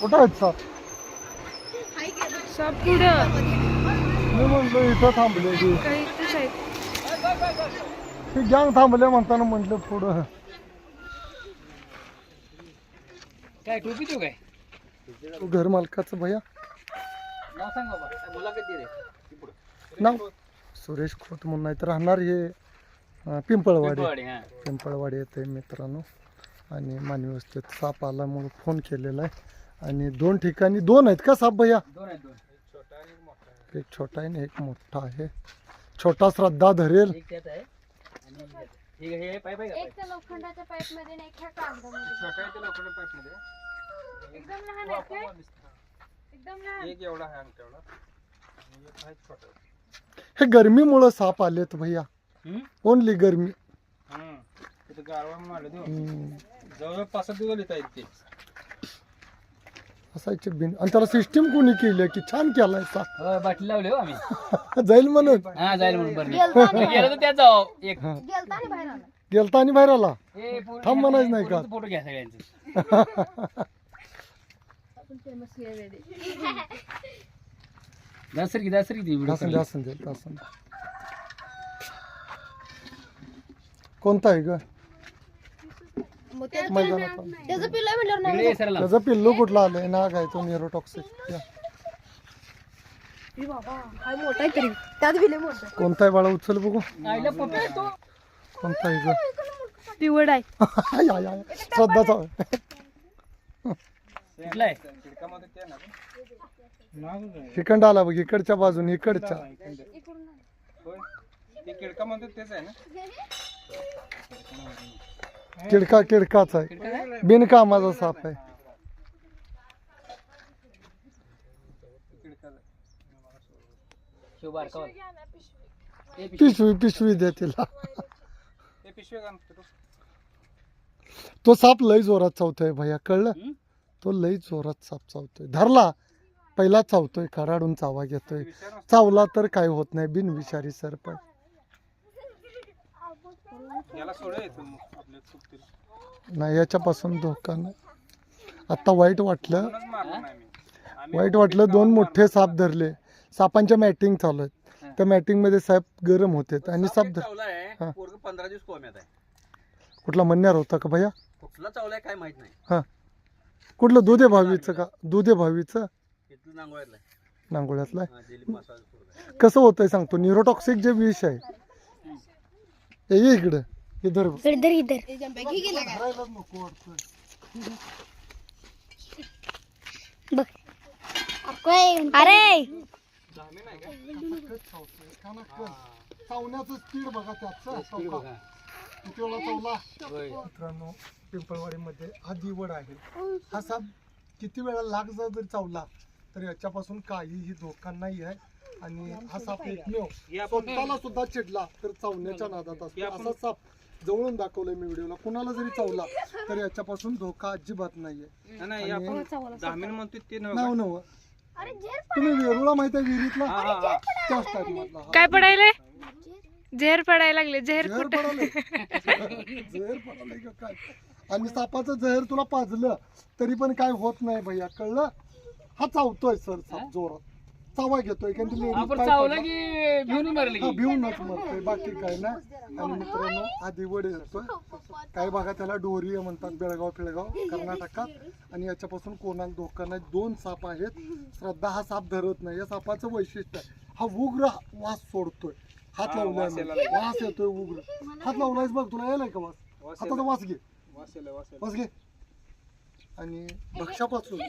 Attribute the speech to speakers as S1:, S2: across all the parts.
S1: कुठं आहेत साप?
S2: साप पुढं
S1: मी म्हणलो इथं थांबले की. ती गँग थांबले म्हणताना म्हटलं पुढं
S3: काय टोपी देऊ काय?
S1: तू घर मालकाचं भैया.
S3: नाव सांग बाबा. मुलाखत दे रे.
S1: नाव? सुरेश खोत म्हणून नाही तर राहणार हे अं, पिंपळवाडी.
S3: पिंपळवाडी, हा.
S1: पिंपळवाडी येते मित्रांनो. आणि मानवी वस्तीत साप आला म्हणून फोन केलेला आहे. आणि दोन ठिकाणी दोन आहेत का साप भैया?
S3: दोन आहेत दोन.
S1: एक छोटा आहे आणि एक मोठा आहे. छोटा श्रद्धा धरेल.
S3: एक त्यात आहे आणि हे हे पाईप आहे का?
S4: एक तर लोखंडाच्या पाईपमध्ये आणि एक ह्या कागदामध्ये
S3: छोटा आहे ते लोखंड पाईपमध्ये
S4: एकदम लहान आहे काय एकदम लहान.
S3: एक एवढा आहे तेवढा आणि एक आहे छोटा.
S1: हे गरमीमुळं साप आलेत भैया.
S3: हम्म?
S1: ओनली गरमी.
S3: हम्म. तिथं गारवा
S1: हम्म.
S3: जवळजवळ पाच सात दिवस येत आहेत ते
S1: असायचे बिन. आणि त्याला सिस्टीम कोणी केली की छान केलाय
S3: हो, बाटली लावली हो आम्ही.
S1: जाईल म्हणून.
S3: हा जाईल म्हणून बरं गेलो तर एक.
S1: हा.
S4: गेलता आणि बाहेर आला.
S1: गेलता आणि बाहेर आला?
S3: पोरं
S1: थांब म्हणायचं नाही का?
S3: फोटो घ्या सगळ्यांचे. दसरी की दसरी
S1: दे. कोणता आहे ग? मैदानात आला.
S4: त्याचं पिल्लं म्हणल्यावर
S3: इकडे
S4: नाही.
S1: त्याचं पिल्लू कुठला आलंय? नाग आहे तो नेरोटॉक्सिक
S4: ए बाबा काय मोठा आहे तरी. त्यात भिले मोठं
S1: कोणता आहे बाळा? उचल बघू.
S3: आहे
S1: कोणता आहे ग
S2: पिवड आहे.
S1: I, I, I. श्रद्धाचा
S3: कुठला आहे?
S1: इकडं आला बघ इकडच्या बाजून इकडच्या. किडका किडकाच आहे. बिनकामाचा साप आहे.
S3: पिशवी.
S1: पिशवी पिशवी दे तिला. तो साप लय जोरात चावतोय भैया कळलं? तो लय जोरात साप चावतोय. धरला. पहिला चावतोय कराडून चावा घेतोय. चावला तर काय होत नाही बिनविषारी नाही याच्यापासून धोका नाही. आता वाईट वाटलं. वाईट वाटलं दोन मोठे साप धरले. सापांच्या मॅटिंग चालू आहेत. त्या मॅटिंगमध्ये साप गरम होते आणि साप धर हा.
S5: पोरग पंधरा दिवस कोम्यात आहे.
S1: कुठला म्हणण्यार होता का भैया?
S5: कुठला चावलाय काय माहीत नाही.
S1: हा. कुठलं दुधे भावीचं का? दुधे भावीचं?
S5: इथलं नांगोळ्यातलं.
S1: नांगोळ्यातलं.
S5: हा, पोरग आहे.
S1: कसं होतंय सांगतो. न्यूरोटॉक्सिक जे विष आहे हे ये इकडं. इधर बघ.
S4: इधर. इधर अरे
S1: चावण्याचं स्पीड बघा त्याचं चौका. किती वेळा चावला. मित्रांनो पिंपळवाडीमध्ये हा दिवड आहे. हा साप किती वेळा लाग जर जरी चावला तर याच्यापासून काहीही धोका नाही आहे आणि हा साप एकमेव. स्वतःला सुद्धा चिडला तर चावण्याच्या नादात असतो. असा साप जवळून दाखवलंय मी व्हिडिओला. कुणाला जरी चावला तर याच्यापासून धोका अजिबात नाहीये.
S5: नाही, नाही आपण दामिन म्हणतो ते नव्हे.
S1: नाव? नव तुम्ही वेरुळा माहिती आहे विहिरीतला त्याच टाईप मधला. हा.
S2: काय पडायले झेर पडायला लागले झेर
S1: जहर
S2: कुठं?
S1: पडालंय जहर पडालंय का काय? आणि सापाचं जहर तुला पाजलं तरी पण काय होत नाही भैया कळलं? हा चावतोय सर साप जोरात. चावा घेतोय कारण ती ladies
S3: आपण
S1: पाय
S3: चावलं
S1: पडला.
S3: की भिवून मारले
S1: हा
S3: की.
S1: भिवूनच मरतोय बाकी काय नाही आणि मित्रांनो हा दिवड येतोय काही भागात त्याला डोरी म्हणतात बेळगाव फिळगाव कर्नाटकात. आणि याच्यापासून कोणाला धोका नाही. दोन साप आहेत. श्रद्धा हा साप धरत नाही. या सापाचं वैशिष्ट्य आहे. हा उग्र वास सोडतोय. हात लावलाय वास येतोय उग्र. हात लावलायस बघ तुला यायलाय का वास? हाताचा वास घे. वास घे. आणि भक्ष्यापासून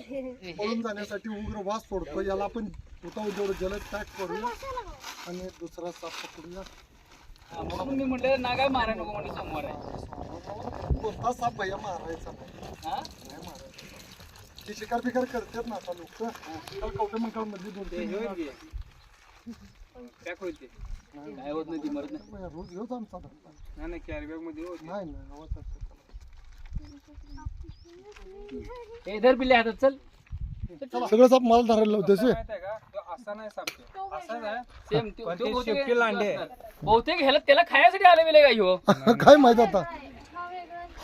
S1: पळून जाण्यासाठी उग्र वास सोडतो याला आपण होता जेवढं जलद पॅक करूया. आणि दुसरा साप पकडूया.
S3: मी म्हटलं ना काय मारा नको म्हणून समोर आहे
S1: कोणता साप भैया मारायचा? नाही
S3: हा?
S1: मारायचा. ते शिकार बिकार करतात ना आता लोक. कवटे मंकाळ मधली दोन.
S3: पॅक होईल ते? काय होत नाही ती मरत नाही.
S1: रोज ह्योच आमचा.
S3: नाही नाही कॅरी बॅगमध्ये
S1: नाही नाही.
S3: ए धर पिल्ले हातात चल.
S1: सगळं साप मला धरायला लावते.
S5: असा नाही सापते असाच आहे
S3: सेम
S5: पण ते शेपटी लांडे आहे.
S3: बहुतेक ह्याला त्याला खायसाठी आले बिले का ह्यो?
S1: काय माहीत आता?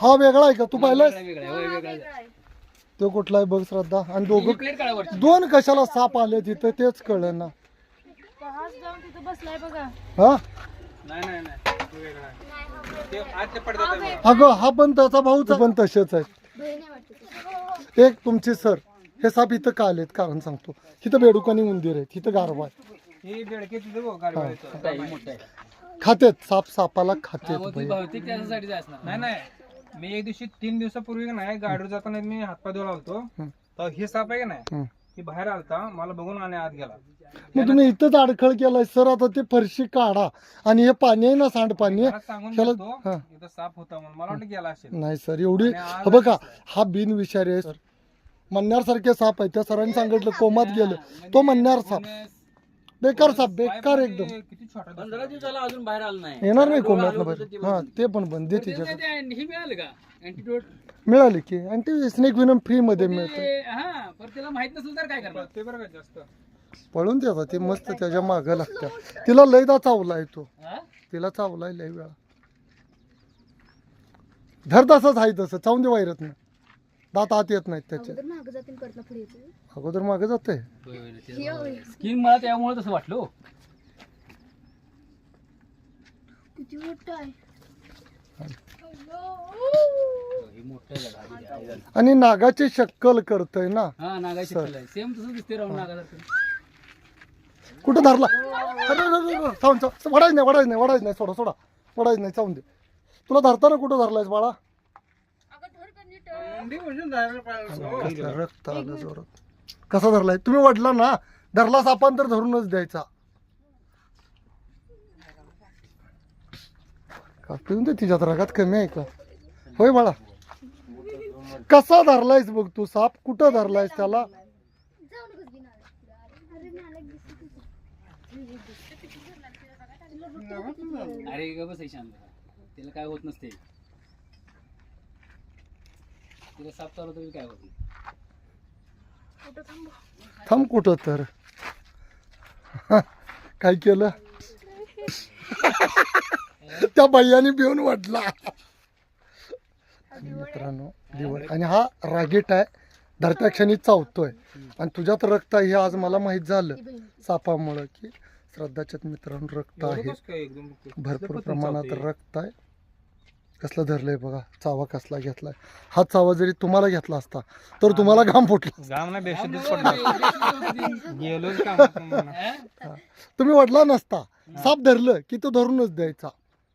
S1: हा वेगळा आहे का? तू पाहिलास?
S3: वेगळा आहे, होय, वेगळा. आहे.
S1: तो कुठला आहे? बघ श्रद्धा. आणि दोघं
S3: प्लेट काढा वरची.
S1: दोन कशाला साप आले तिथे? तेच कळलं ना
S2: जाऊन तिथं बसलाय बघा.
S1: हा?
S5: नाही नाही नाही. तो वेगळा आहे.
S1: अगं हा पण त्याचा भाऊच पण तसेच आहेत एक तुमचे सर हे साप इथं का आलेत? कारण सांगतो. इथं बेडुकानी उंदीर आहेत इथं गारवा आहे.
S5: ही बेडके तिथे
S3: मोठा आहे, मोठा आहे.
S1: खातेत साप सापाला खातेत
S5: नाही नाही. मी एक दिवशी तीन दिवसापूर्वी का नाही गाडीवर जाताना मी हातपाय धुवायला होतो.
S1: हं.
S5: तर हे साप आहे का नाही. ती बाहेर आलता मला बघून आणि आत गेला.
S1: मग तुम्ही इथंच अडखळ केलाय. सर आता ते फरशी काढा. आणि हे पाणी आहे ना सांडपाणी
S5: घरात सांगून
S1: हा.
S5: इथं साप होता म्हणून. मला वाटतं गेला असेल.
S1: नाही सर एवढी
S5: आणि आज
S1: हा बघा हा बिनविषारी आहे सर. मन्यारसारखे साप आहे त्या सरांनी सांगितलं कोमात गेलं. तो मन्यार साप. बेकार साप बेकार
S5: पाय
S1: एकदम.
S5: पण ते किती छोटा दिसतो.
S3: पंधरा दिवसाला अजून बाहेर आलं नाही.
S1: येणार नाही
S3: डोळा
S1: कोमात
S3: आलं होतं ते
S1: बाहेर हा. ते पण बंद दे
S3: पण ते हे मिळालं का? अँटीडोट
S1: मिळाली की. आणि ते स्नेक विनम फ्री मध्ये मिळतं
S3: हा पण त्याला माहीत नसेल तर काय करणार?
S5: ते बरं का जास्त.
S1: पळून त्याचा ते मस्त त्याच्या मागं लागतं तिला लयदा चावलाय तो.
S3: हा?
S1: तिला चावलाय लय वेळा. धर तसंच आहे तसं चावून दे वायरत नाही. दात आत येत नाहीत त्याचे.
S4: अगोदर मागं येते.
S1: जाते
S4: हे होय.
S3: स्किन मला त्यामुळे तसं वाटलं हो.
S4: किती मोठं आहे.
S3: हे मोठं.
S1: आणि नागाची शक्कल करतय ना.
S3: हा नागाची. आहे. सेम तसं दिसते राहून नागासारखं
S1: कुठं धरला? अरे, थांब थांब वडायच नाही वडायच नाही वडायच नाही सोडा सोडा. वडायच नाही चावून दे. तुला धरताना कुठं धरलायस बाळा. कसलं रक्त आलं जोरात. कसा धरलाय? तुम्ही वडला ना धरला सापान तर धरूनच द्यायचा. का पिऊन दे तिच्यात रागात कमी आहे का? होय बाळा. कसा धरलायस बघ तू साप? कुठं धरलायस त्याला
S4: जाऊ नकोस बी नाला. अरे नाला दिसते
S3: अरे ग बस हे शांत. त्याला काय होत नसते. तिला साप चालवतो तरी काय होत नाही.
S1: थांब कुठं तर. काय केलं? त्या बाईयाने भिवून वाटला. मित्रांनो दिवड आणि हा रागीट आहे. धरत्या क्षणी चावतोय. आणि तुझ्यात रक्त हे आज मला माहीत झालं. सापामुळं की श्रद्धाच्यात मित्रांनो रक्त आहे. भरपूर प्रमाणात? रक्त आहे. कसलं धरलंय बघा चावा कसला घेतलाय. हा चावा जरी तुम्हाला घेतला असता तर तुम्हाला घाम फुटला
S5: गाम नाही बेशुद्धीच पडला. गेलोच कामात म्हणून.
S1: तुम्ही वडला नसता. साप धरलं की तो धरूनच द्यायचा.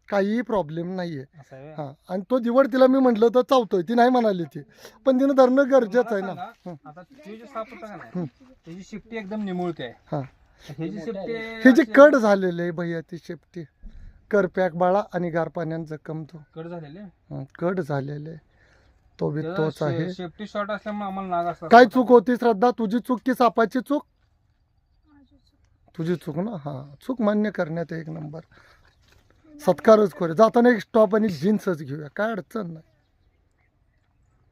S1: काहीही प्रॉब्लेम नाहीये.
S5: असं आहे व्हय.
S1: हा. आणि तो दिवड तिला मी म्हटलं तर चावतोय ती नाही म्हणाली ती. पण तिनं धरणं गरजेचं आहे ना.
S5: सांगा, आता ते जे साप होता का नाही त्याची शिफ्टी एकदम निमुळते आहे.
S1: हा.
S5: ह्याची
S1: ही जी कड झालेली आहे भैया ती शेपटी. करपॅक बाळा आणि गार पाण्यात जखम तो.
S5: कट झालेले
S1: हं, कड झालेले तो बी तोच आहे.
S5: शेफ्टी शॉर्ट असल्यामुळे आम्हाला नाग असतात
S1: काय चूक होती श्रद्धा? तुझी चूक की सापाची चूक? तुझी चूक ना? हा. चूक मान्य करण्यात एक नंबर. सत्कारच करे जाताना एक स्टॉप आणि जीन्सच घेऊया. काय अडचण नाही.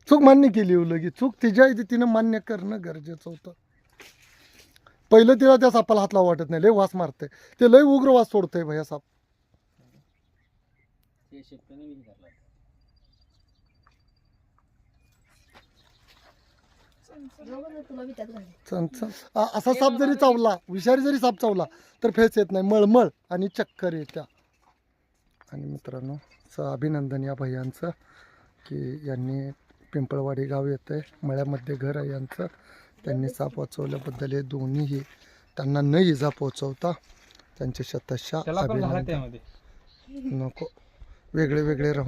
S1: चूक मान्य केली हो लगी चूक तिच्या आहे ती तिनं मान्य करणं गरजेचं होतं. पहिलं तिला त्या सापाला हात लावा वाटत नाही. लय वास मारते ते लय उग्र वास सोडतंय भैया साप.
S3: ते.
S4: तुला
S1: असा साप जरी चावला विषारी जरी साप चावला तर फेस येत नाही. मळमळ आणि चक्कर येत्या. आणि मित्रांनो स अभिनंदन या भैयांचं की यांनी पिंपळवाडी गाव येतं आहे मळ्यामध्ये घर आहे यांचं. त्यांनी साप वाचवल्याबद्दल हे दोन्हीही त्यांना न इजा पोचवता त्यांचे शतशा अभिनंदन. नको. वेगळे वेगळे राहून